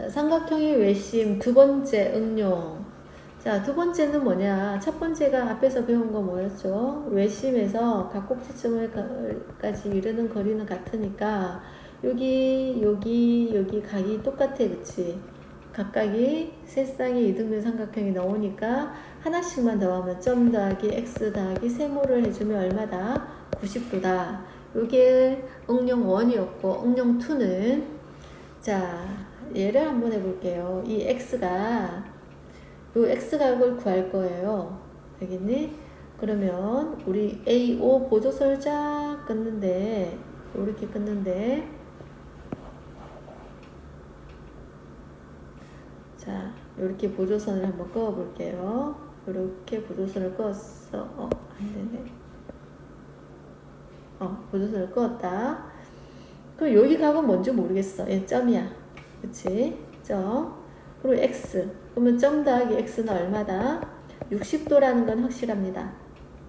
자, 삼각형의 외심 두 번째 응용. 자, 두 번째는 뭐냐? 첫 번째가 앞에서 배운 거 뭐였죠? 외심에서 각 꼭지점을까지 이르는 거리는 같으니까 여기, 여기, 여기 각이 똑같아, 그치? 각각이 세 쌍의 이등변 삼각형이 나오니까 하나씩만 더하면 점 더하기 x 더하기 세모를 해주면 얼마다? 90도다. 요게 응용 1이었고 응용 2는 자 얘를 한번 해볼게요. 이 x가 요 x각을 구할 거예요. 알겠니? 그러면 우리 A5 보조설 쫙 끊는데 이렇게 끊는데 자 이렇게 보조선을 한번 그어 볼게요. 이렇게 보조선을 그었어. 어, 안 되네. 어, 보조선을 그었다. 그럼 여기 각은 뭔지 모르겠어. 얘 점이야. 그치? 점. 그리고 x. 그러면 점 더하기 x는 얼마다? 60도라는 건 확실합니다.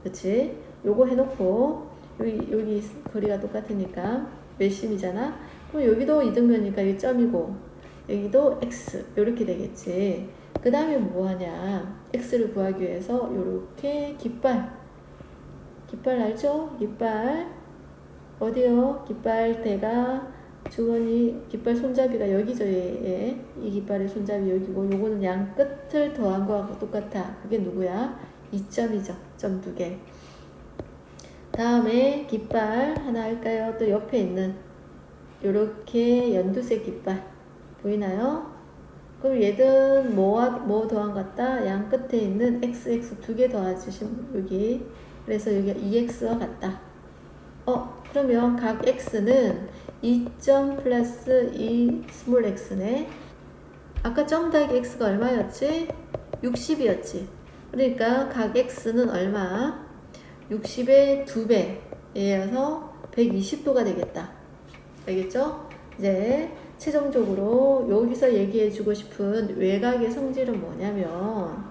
그치? 요거 해놓고, 여기, 여기 거리가 똑같으니까, 몇심이잖아? 그럼 여기도 이등변이니까 여기 점이고, 여기도 x. 요렇게 되겠지. 그 다음에 뭐 하냐? x를 구하기 위해서 요렇게 깃발. 깃발 알죠? 깃발. 어디요? 깃발대가 주머니 깃발 손잡이가 얘. 이 깃발의 손잡이 여기고 요거는 양 끝을 더한 거하고 똑같아. 그게 누구야? 2점이죠. 점 두 개. 다음에 깃발 하나 할까요? 또 옆에 있는 요렇게 연두색 깃발 보이나요? 그럼 얘는 뭐와 뭐 더한 것 같다? 양 끝에 있는 xx 두 개 더해주시면 여기 그래서 여기가 2x와 같다. 어 그러면 각 x는 2점 플러스 2 스몰 x네. 아까 점 더하기 x가 얼마였지? 60이었지. 그러니까 각 x는 얼마? 60의 2배 이어서 120도가 되겠다. 알겠죠? 이제 최종적으로 여기서 얘기해 주고 싶은 외곽의 성질은 뭐냐면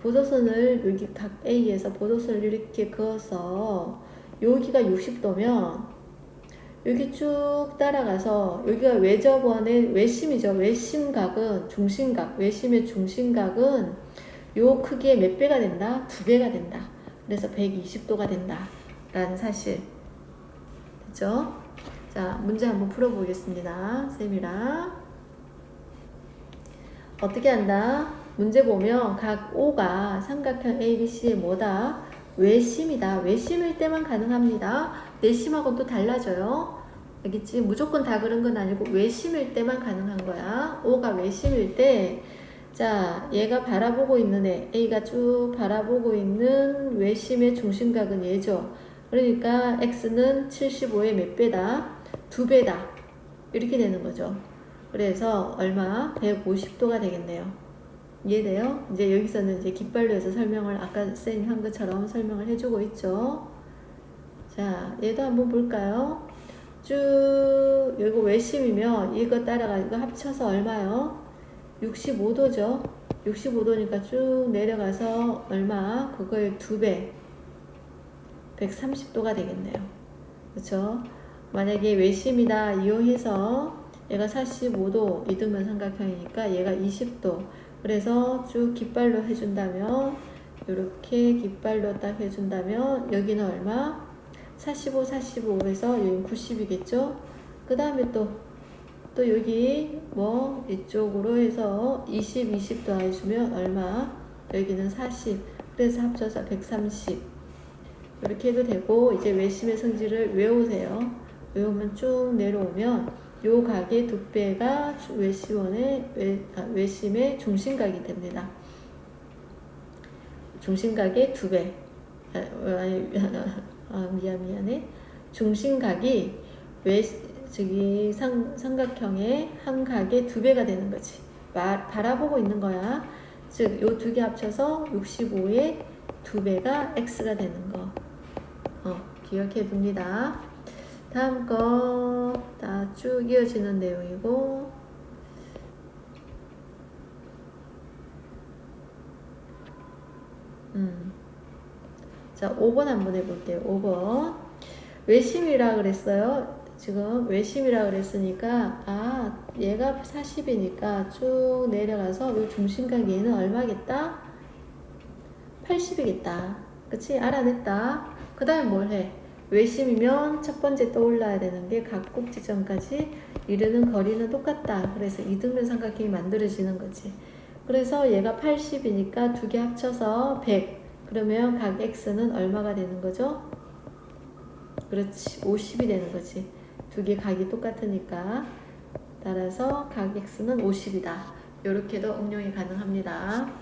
보조선을 여기 각 A에서 보조선을 이렇게 그어서 여기가 60도면 여기 쭉 따라가서 여기가 외접원의 외심이죠. 외심각은 중심각, 외심의 중심각은 요 크기의 몇 배가 된다? 두 배가 된다. 그래서 120도가 된다. 라는 사실. 됐죠? 자, 문제 한번 풀어보겠습니다. 쌤이랑. 어떻게 한다? 문제 보면 각 O가 삼각형 ABC의 뭐다? 외심이다. 외심일 때만 가능합니다. 내심하고는 또 달라져요. 알겠지? 무조건 다 그런 건 아니고 외심일 때만 가능한 거야. O가 외심일 때, 자, 얘가 바라보고 있는 애, A가 쭉 바라보고 있는 외심의 중심각은 얘죠. 그러니까 X는 75의 몇 배다? 두 배다. 이렇게 되는 거죠. 그래서 얼마? 150도가 되겠네요. 이해돼요? 이제 여기서는 이제 깃발로 해서 설명을 아까 쌤이 한 것처럼 설명을 해주고 있죠. 자, 얘도 한번 볼까요? 쭉, 이거 외심이면 이거 따라가, 이거 합쳐서 얼마요? 65도죠? 65도니까 쭉 내려가서 얼마? 그거의 두 배. 130도가 되겠네요. 그렇죠? 만약에 외심이다 이용해서 얘가 45도 이등변 삼각형이니까 얘가 20도 그래서 쭉 깃발로 해준다면 이렇게 깃발로 딱 해준다면 여기는 얼마? 45, 45에서 여기 90이겠죠? 그 다음에 또, 또 여기 뭐 이쪽으로 해서 20, 20 더해주면 얼마? 여기는 40. 그래서 합쳐서 130. 이렇게 해도 되고 이제 외심의 성질을 외우세요. 외우면 쭉 내려오면 요 각의 두 배가 외시원의 외, 아, 외심의 중심각이 됩니다. 중심각의 두 배. 아, 아, 미안 미안해. 중심각이 외 저기 상, 삼각형의 한 각의 두 배가 되는 거지. 말, 바라보고 있는 거야. 즉, 요 두 개 합쳐서 65의 두 배가 x가 되는 거. 어, 기억해 둡니다. 다음 거 다 쭉 이어지는 내용이고 음. 자, 5번 한번 해볼게요. 5번. 외심이라 그랬어요. 지금 외심이라 그랬으니까 아 얘가 40이니까 쭉 내려가서 이 중심각 얘는 얼마겠다? 80이겠다. 그치? 알아냈다. 그 다음에 뭘 해? 외심이면 첫 번째 떠올라야 되는 게 각국 지점까지 이르는 거리는 똑같다. 그래서 이등변 삼각형이 만들어지는 거지. 그래서 얘가 80이니까 두 개 합쳐서 100. 그러면 각 x는 얼마가 되는 거죠? 그렇지. 50이 되는 거지. 두 개 각이 똑같으니까. 따라서 각 x는 50이다. 이렇게도 응용이 가능합니다.